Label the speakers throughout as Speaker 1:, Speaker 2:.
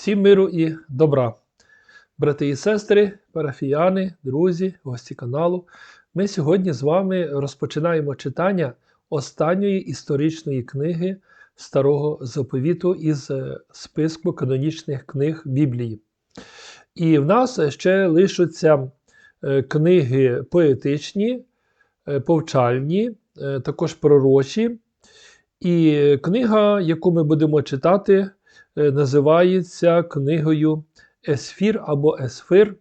Speaker 1: Всім миру і добра. Брати і сестри, парафіяни, друзі, гості каналу. Ми сьогодні з вами розпочинаємо читання останньої історичної книги Старого Заповіту із е, списку канонічних книг Біблії. І в нас ще лишаться е, книги поетичні, е, повчальні, також пророчі. І книга, яку ми будемо читати, називається книгою Есфір або Есфир.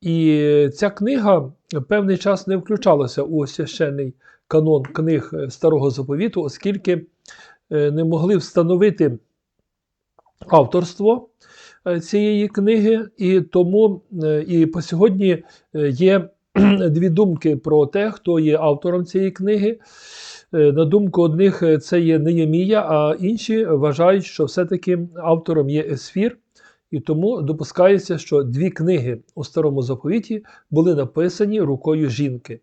Speaker 1: І ця книга певний час не включалася у священний канон книг е, Старого Заповіту, оскільки е, не могли встановити авторство е, цієї книги, і тому е, і по сьогодні е, є дві думки про те, хто є автором цієї книги. Е, На думку одних, е, це є Неємія, а інші вважають, що все-таки автором є Есфір. І тому допускається, що дві книги у Старому Заповіті були написані рукою жінки.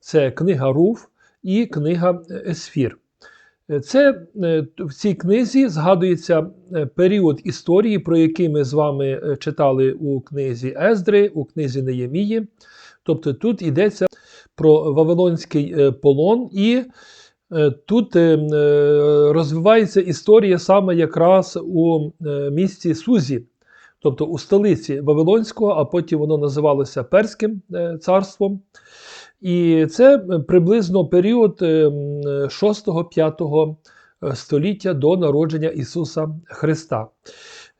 Speaker 1: Це книга Руф і книга Есфір. Е, Це в цій книзі згадується період історії, про який ми з вами читали у книзі Ездри, у книзі Неємії. Тобто тут йдеться про Вавилонський полон, і тут е, е, розвивається історія саме якраз у е, місті Сузі, тобто у столиці Вавилонського, а потім воно називалося Перським е, царством. І це е, приблизно період е, 6-5 століття до народження Ісуса Христа.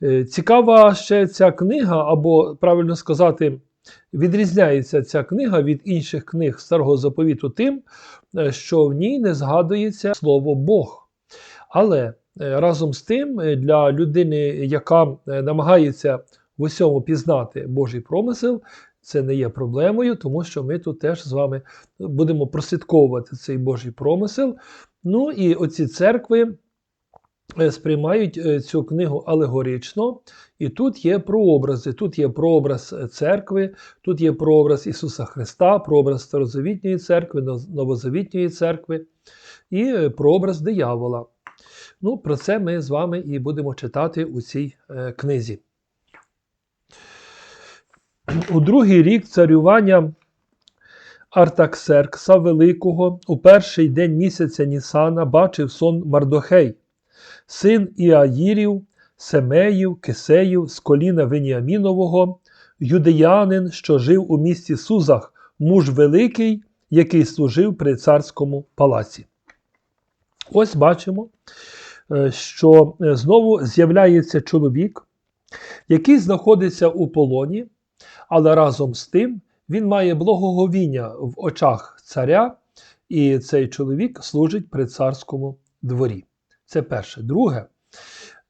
Speaker 1: Е, Цікава ще ця книга, або правильно сказати, відрізняється ця книга від інших книг Старого Заповіту тим, е, що в ній не згадується слово Бог. Але е, разом з тим, е, для людини, яка намагається в усьому пізнати Божий промисел, це не є проблемою, тому що ми тут теж з вами будемо прослідковувати цей Божий промисел. Ну і оці церкви сприймають е, цю книгу алегорично, і тут є прообрази. Тут є прообраз е, церкви, тут є прообраз Ісуса Христа, прообраз Старозавітньої церкви, Новозавітньої церкви і е, прообраз диявола. Ну, про це ми з вами і будемо читати у цій е, книзі. У другий рік царювання Артаксеркса Великого у перший день місяця Нісана бачив сон Мардохей, син Іаїрів, Семеїв, Кисеїв з коліна Веніамінового, юдеянин, що жив у місті Сузах, муж великий, який служив при царському палаці. Ось бачимо, е, що е, знову з'являється чоловік, який знаходиться у полоні, але разом з тим він має благоговіння в очах царя, і цей чоловік служить при царському дворі. Це перше. Друге,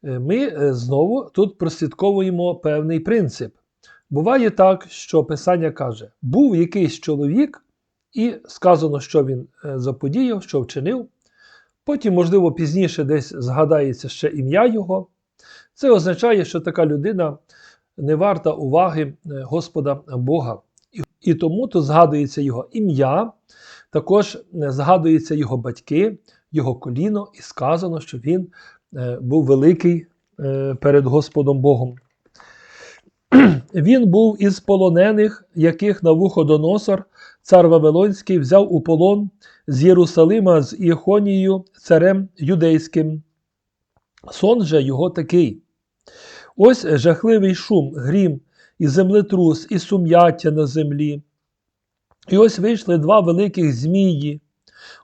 Speaker 1: е, ми е, знову тут прослідковуємо певний принцип. Буває так, що Писання каже: був якийсь чоловік, і сказано, що він е, заподіяв, що вчинив. Потім, можливо, пізніше десь згадається ще ім'я його. Це означає, що така людина не варта уваги Господа Бога. І, тому тут згадується його ім'я, також згадуються його батьки, його коліно, і сказано, що він е, був великий е, перед Господом Богом. Він був із полонених, яких Навуходоносор, цар Вавилонський, взяв у полон з Єрусалима з Іхонією, царем юдейським. Сон же його такий. Ось жахливий шум, грім, і землетрус, і сум'яття на землі. І ось вийшли два великих змії,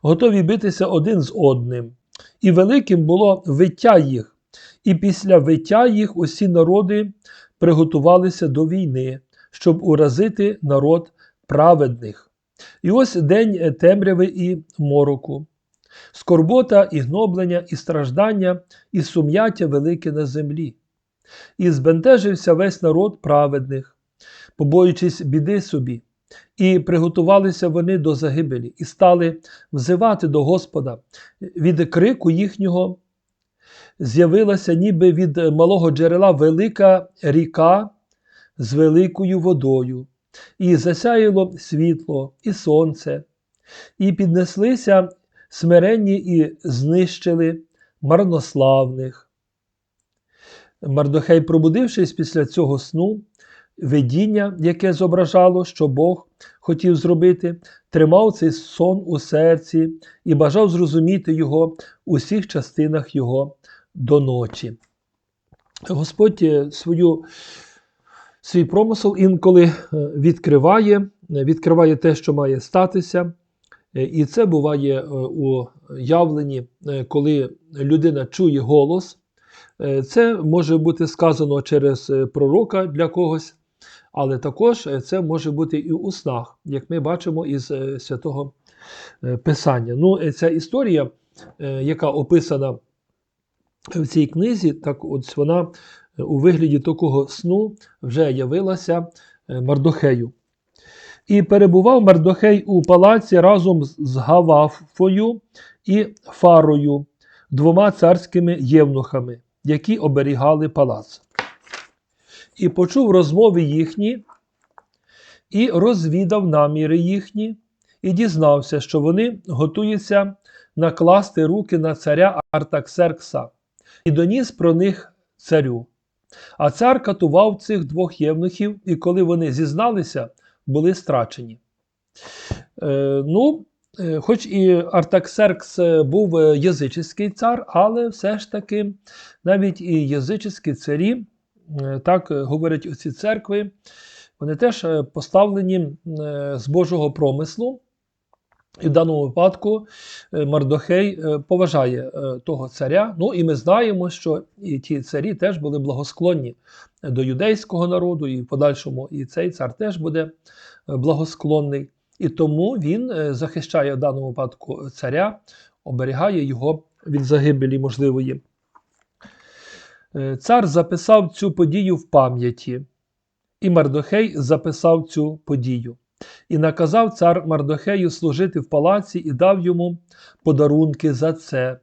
Speaker 1: готові битися один з одним. І великим було виття їх, і після виття їх усі народи приготувалися до війни, щоб уразити народ праведних. І ось день темряви і мороку, скорбота, і гноблення, і страждання, і сум'яття велике на землі. І збентежився весь народ праведних, побоюючись біди собі, і приготувалися вони до загибелі, і стали взивати до Господа. Від крику їхнього з'явилася ніби від малого джерела велика ріка з великою водою, і засяяло світло, і сонце, і піднеслися смиренні і знищили марнославних. Мардохей, пробудившись після цього сну, видіння, яке зображало, що Бог хотів зробити, тримав цей сон у серці і бажав зрозуміти його у всіх частинах його до ночі. Господь е, свою, свій промисел інколи е, відкриває, відкриває те, що має статися. Е, І це буває у явленні, коли людина чує голос. Це може бути сказано через пророка для когось, але також е, це може бути і у снах, як ми бачимо із е, святого е, Писання. Ну, ця історія, яка описана в цій книзі, так от вона у вигляді такого сну вже явилася Мардохею. І перебував Мардохей у палаці разом з Гавафою і Фарою, двома царськими євнухами, які оберігали палац. І почув розмови їхні, і розвідав наміри їхні, і дізнався, що вони готуються накласти руки на царя Артаксеркса, і доніс про них царю. А цар катував цих двох євнухів, і коли вони зізналися, були страчені. Е, ну, е, хоч і Артаксеркс е, був е, язичний цар, але все ж таки навіть і язичні царі, так е, говорять оці церкви, вони теж е, поставлені е, з Божого промислу. І в даному випадку е, Мардохей е, поважає е, того царя. Ну і ми знаємо, що і ті царі теж були благосклонні до юдейського народу, і в подальшому і цей цар теж буде е, благосклонний. І тому він е, захищає в даному випадку царя, оберігає його від загибелі можливої. Е, Цар записав цю подію в пам'яті, і Мардохей записав цю подію. І наказав цар Мардохею служити в палаці і дав йому подарунки за це.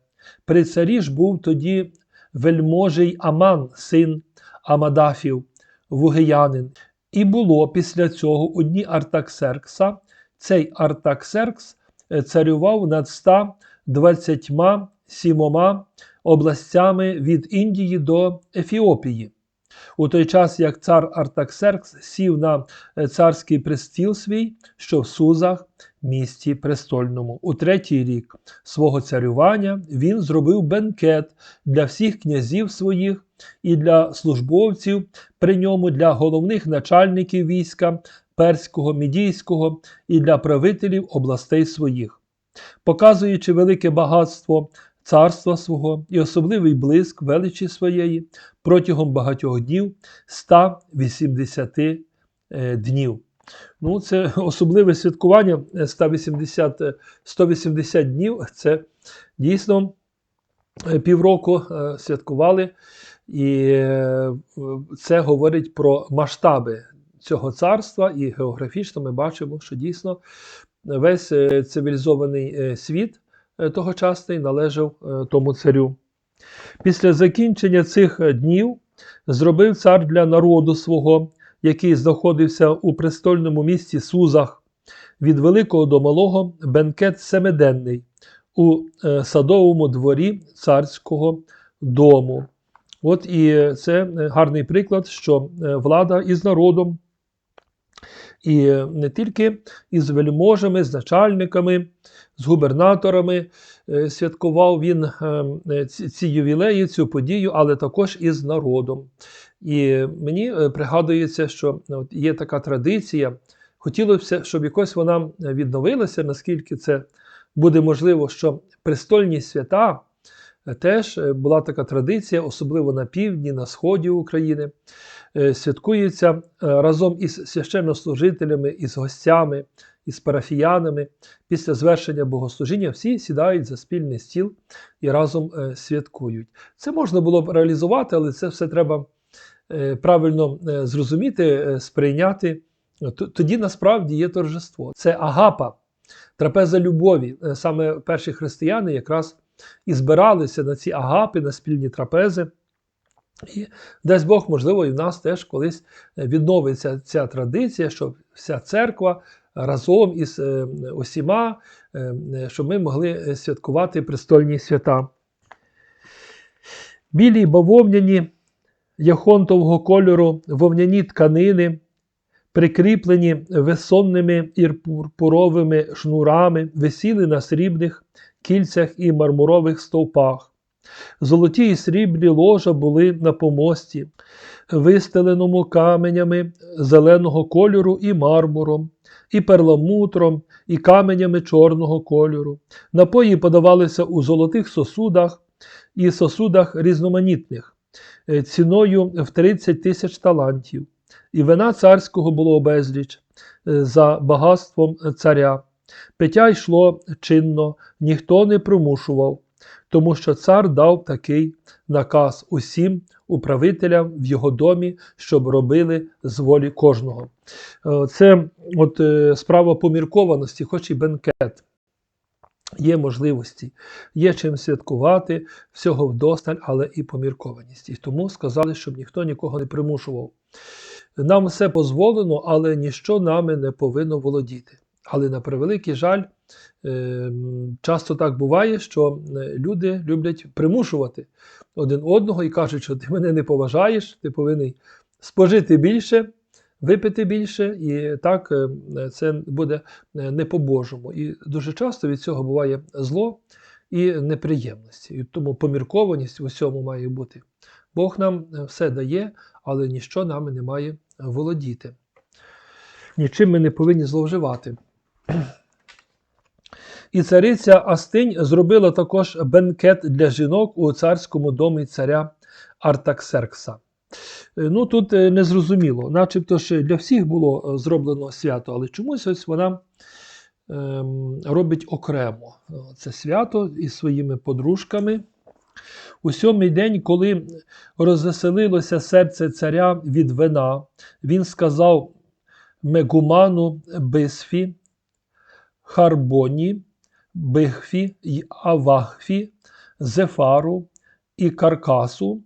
Speaker 1: При царі ж був тоді вельможий Аман, син Амадафів, вугиянин. І було після цього у дні Артаксеркса. Цей Артаксеркс е, царював над 127 областями від Індії до Ефіопії. У той час, як цар Артаксеркс сів на е, царський престіл свій, що в Сузах, місті престольному. У третій рік свого царювання він зробив бенкет для всіх князів своїх і для службовців, при ньому для головних начальників війська перського, мідійського і для правителів областей своїх, показуючи велике багатство царства свого і особливий блиск величі своєї протягом багатьох днів 180 е, днів. Ну, це особливе святкування е, 180, е, 180 днів. Це дійсно е, півроку е, святкували, і е, це говорить про масштаби цього царства. І географічно ми бачимо, що дійсно весь е, цивілізований е, світ е, тогочасний належав е, тому царю. Після закінчення цих е, днів зробив цар для народу свого, який знаходився у престольному місті Сузах, від великого до малого бенкет семиденний у е, садовому дворі царського дому. От і це е, гарний приклад, що е, влада із народом, і не тільки із вельможами, з начальниками, з губернаторами е, святкував він е, е, ці, ювілеї, цю подію, але також і з народом. І мені пригадується, що є така традиція. Хотілося б, щоб якось вона відновилася, наскільки це буде можливо, що престольні свята теж е, була така традиція, особливо на півдні, на сході України, е, святкується е, разом із священнослужителями, із гостями, із парафіянами. Після звершення богослужіння всі сідають за спільний стіл і разом е, святкують. Це можна було б реалізувати, але це все треба е, правильно е, зрозуміти, е, сприйняти. Тоді насправді є торжество. Це агапа, трапеза любові. Е, Саме перші християни якраз і збиралися на ці агапи, на спільні трапези. І дасть Бог, можливо, і в нас теж колись е, відновиться ця традиція, щоб вся церква разом із е, усіма, е, щоб ми могли святкувати престольні свята. Білі бавовняні яхонтового кольору вовняні тканини, прикріплені весонними і пурпуровими шнурами, висіли на срібних кільцях і мармурових стовпах. Золоті і срібні ложа були на помості, вистеленому каменями зеленого кольору і мармуром, і перламутром, і каменями чорного кольору. Напої подавалися у золотих сосудах і сосудах різноманітних, е, ціною в 30 тисяч талантів. І вина царського було безліч е, за багатством царя. Пиття йшло чинно, ніхто не примушував, тому що цар дав такий наказ усім управителям в його домі, щоб робили з волі кожного. Е, Це от е, справа поміркованості, хоч і бенкет. Є можливості, є чим святкувати, всього вдосталь, але і поміркованість. І тому сказали, щоб ніхто нікого не примушував. Нам все дозволено, але ніщо нами не повинно володіти. Але на превеликий жаль, е, часто так буває, що е, люди люблять примушувати один одного і кажуть, що ти мене не поважаєш, ти повинен спожити більше, випити більше, і так е, це буде не по-божому. І дуже часто від цього буває зло і неприємності. І тому поміркованість в усьому має бути. Бог нам все дає, але ніщо нами не має володіти. Нічим ми не повинні зловживати. І цариця Астинь зробила також бенкет для жінок у царському домі царя Артаксеркса. Ну тут незрозуміло, начебто ж для всіх було зроблено свято, але чомусь ось вона ем, робить окремо це свято із своїми подружками. У сьомий день, коли розвеселилося серце царя від вина, він сказав Мегуману Бисфі, Харбоні, Бихфі й Авахфі, Зефару і Каркасу,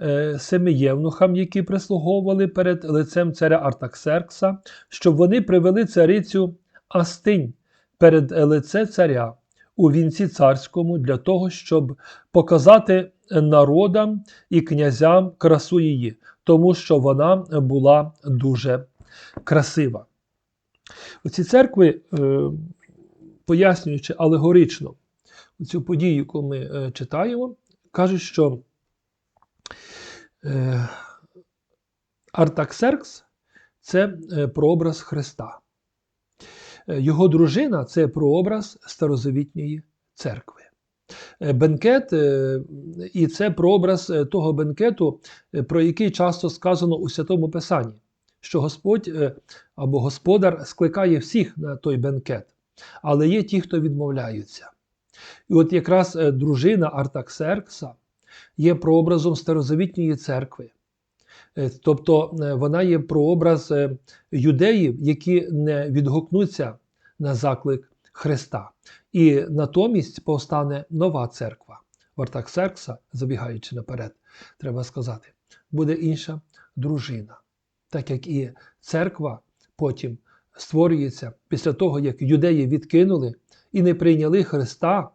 Speaker 1: е, семи євнухам, які прислуговували перед лицем царя Артаксеркса, щоб вони привели царицю Астинь перед лице царя у вінці царському для того, щоб показати народам і князям красу її, тому що вона була дуже красива. Оці церкви, е, пояснюючи алегорично цю подію, яку ми е, читаємо, кажуть, що е, Артаксеркс це прообраз Христа. Його дружина це прообраз старозавітньої церкви. Бенкет, і це прообраз того бенкету, про який часто сказано у Святому Писанні, що Господь або Господар скликає всіх на той бенкет, але є ті, хто відмовляються. І от якраз дружина Артаксеркса є прообразом старозавітньої церкви. Тобто вона є прообраз юдеїв, які не відгукнуться на заклик Христа. І натомість повстане нова церква. Вартаксеркса, забігаючи наперед, треба сказати, буде інша дружина. Так як і церква потім створюється після того, як юдеї відкинули і не прийняли Христа,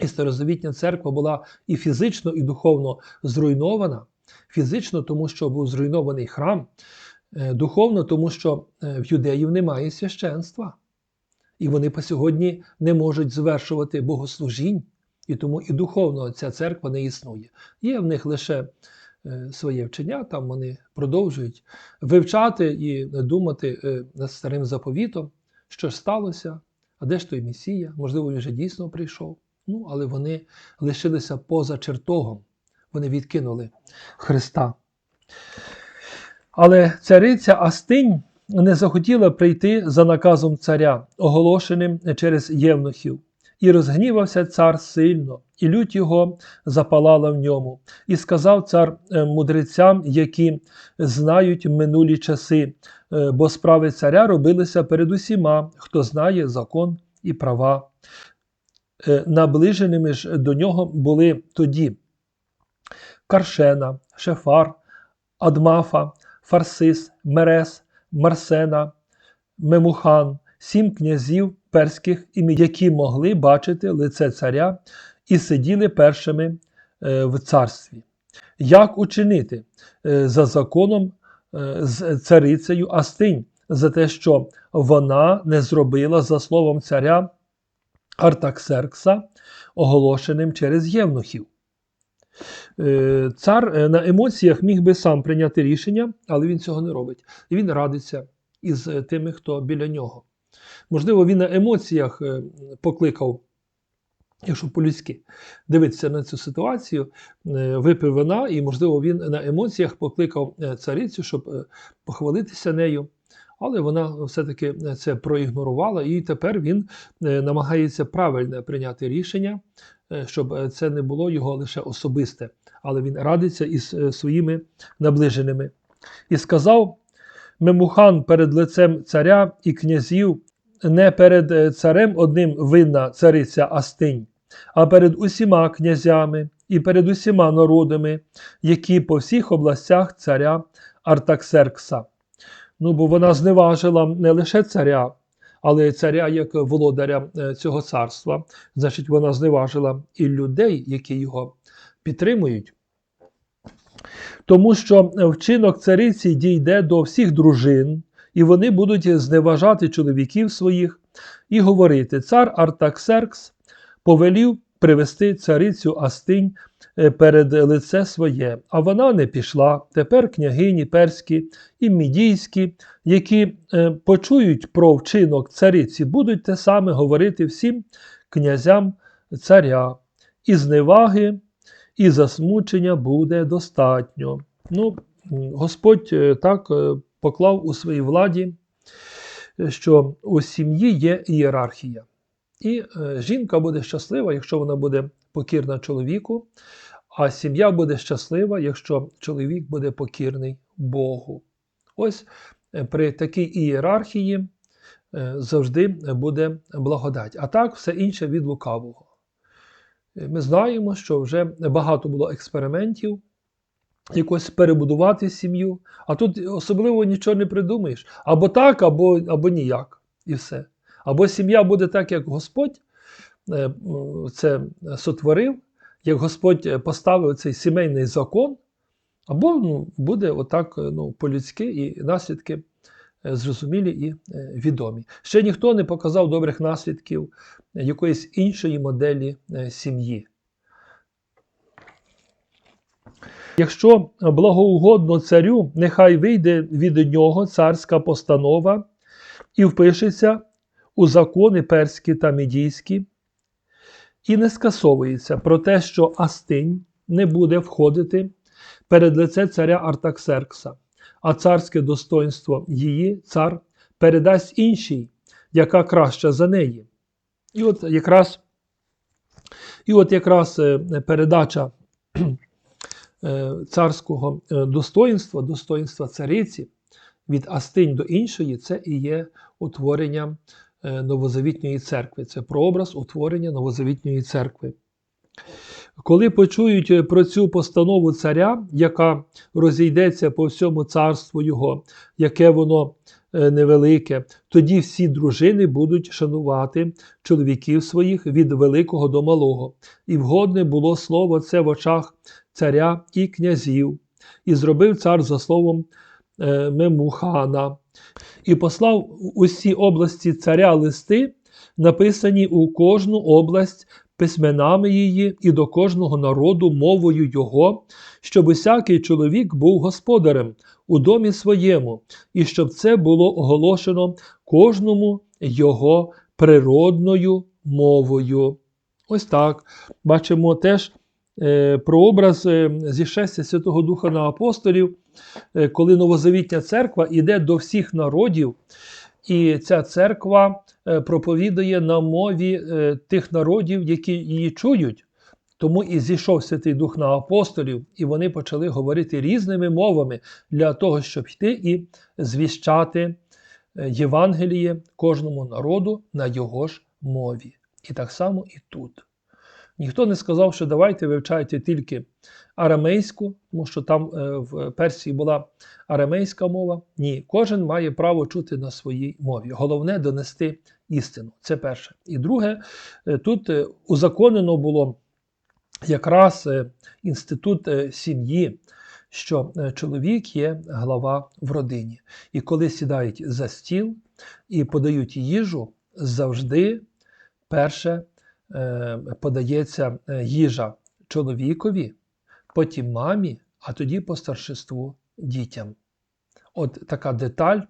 Speaker 1: і старозавітня церква була і фізично, і духовно зруйнована. Фізично, тому що був зруйнований храм, духовно, тому що в юдеїв немає священства. І вони по сьогодні не можуть звершувати богослужінь, і тому і духовно ця церква не існує. Є в них лише своє вчення, там вони продовжують вивчати і думати над старим заповітом, що ж сталося, а де ж той Месія? Можливо, він вже дійсно прийшов. Ну, але вони лишилися поза чертогом, вони відкинули Христа. Але цариця Астинь не захотіла прийти за наказом царя, оголошеним через євнухів. І розгнівався цар сильно, і лють його запалала в ньому. І сказав цар мудрецям, які знають минулі часи, бо справи царя робилися перед усіма, хто знає закон і права. Наближеними ж до нього були тоді Каршена, Шефар, Адмафа, Фарсис, Мерес, Марсена, Мемухан, сім князів перських, які могли бачити лице царя і сиділи першими в царстві. як учинити е, за законом е, з царицею Астинь, за те, що вона не зробила за словом царя Артаксеркса, оголошеним через євнухів. Е, Цар е, на емоціях міг би сам прийняти рішення, але він цього не робить. Він радиться із е, тими, хто біля нього. Можливо, він на емоціях е, покликав, якщо по-людськи дивитися на цю ситуацію, е, випив вина, і, можливо, він на емоціях покликав е, царицю, щоб похвалитися нею. Але вона все-таки це проігнорувала, і тепер він намагається правильне прийняти рішення, щоб це не було його лише особисте, але він радиться із своїми наближеними. І сказав Мемухан перед лицем царя і князів, не перед е, царем одним винна цариця Астинь, а перед усіма князями і перед усіма народами, які по всіх областях царя Артаксеркса. Ну, бо вона зневажила не лише царя, але й царя як володаря е, цього царства. Значить, вона зневажила і людей, які його підтримують. Тому що вчинок цариці дійде до всіх дружин, і вони будуть зневажати чоловіків своїх і говорити: цар Артаксеркс повелів привести царицю Астинь е, перед лице своє, а вона не пішла. Тепер княгині перські і мідійські, які е, почують про вчинок цариці, будуть те саме говорити всім князям царя. І зневаги, і засмучення буде достатньо. Ну, Господь е, так е, поклав у своїй владі, е, що у сім'ї є ієрархія. І жінка буде щаслива, якщо вона буде покірна чоловіку, а сім'я буде щаслива, якщо чоловік буде покірний Богу. Ось при такій ієрархії завжди буде благодать. А так все інше від лукавого. Ми знаємо, що вже багато було експериментів якось перебудувати сім'ю, а тут особливо нічого не придумаєш. Або так, або, або ніяк. І все. Або сім'я буде так, як Господь е, це сотворив, як Господь поставив цей сімейний закон, або ну, буде отак е, ну, по-людськи і наслідки зрозумілі і е, відомі. Ще ніхто не показав добрих наслідків е, якоїсь іншої моделі е, сім'ї. Якщо благоугодно царю, нехай вийде від нього царська постанова і впишеться у закони перські та мідійські, і не скасовується про те, що Астинь не буде входити перед лице царя Артаксеркса, а царське достоинство її цар передасть іншій, яка краща за неї. І от якраз, і от якраз е, передача е, царського е, достоїнства, достоїнства цариці від Астинь до іншої, це і є утворення новозавітньої церкви. Це прообраз утворення новозавітньої церкви. Коли почують е, про цю постанову царя, яка розійдеться по всьому царству його, яке воно е, невелике, тоді всі дружини будуть шанувати чоловіків своїх від великого до малого. І вгодне було слово це в очах царя і князів, і зробив цар за словом е, Мемухана, і послав усі області царя листи, написані у кожну область письменами її і до кожного народу мовою його, щоб усякий чоловік був господарем у домі своєму, і щоб це було оголошено кожному його природною мовою. Ось так. Бачимо теж е, прообраз е, зішестя Святого Духа на апостолів, е, коли новозавітня церква йде до всіх народів, і ця церква проповідує на мові е, тих народів, які її чують. Тому і зійшов Святий Дух на апостолів, і вони почали говорити різними мовами для того, щоб йти і звіщати е, Євангеліє кожному народу на його ж мові. І так само і тут. Ніхто не сказав, що давайте вивчайте тільки арамейську, тому що там е, в Персії була арамейська мова. Ні, кожен має право чути на своїй мові. Головне донести істину. Це перше. І друге, е, тут е, узаконено було якраз інститут сім'ї, що чоловік є глава в родині. І коли сідають за стіл і подають їжу, завжди перше подається е, їжа чоловікові, потім мамі, а тоді по старшинству дітям. От така деталь,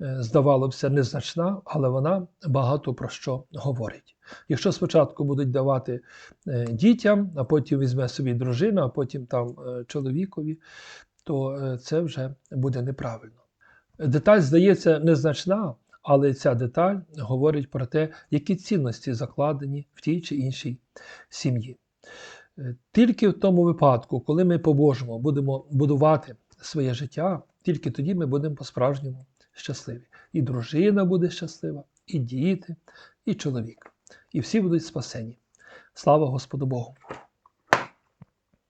Speaker 1: е, здавалося незначна, але вона багато про що говорить. Якщо спочатку будуть давати е, дітям, а потім візьме собі дружина, а потім там е, чоловікові, то е, це вже буде неправильно. Деталь здається незначна, але ця деталь говорить про те, які цінності закладені в тій чи іншій сім'ї. Е, Тільки в тому випадку, коли ми по-божому будемо будувати своє життя, тільки тоді ми будемо по-справжньому щасливі. І дружина буде щаслива, і діти, і чоловік. І всі будуть спасені. Слава Господу Богу!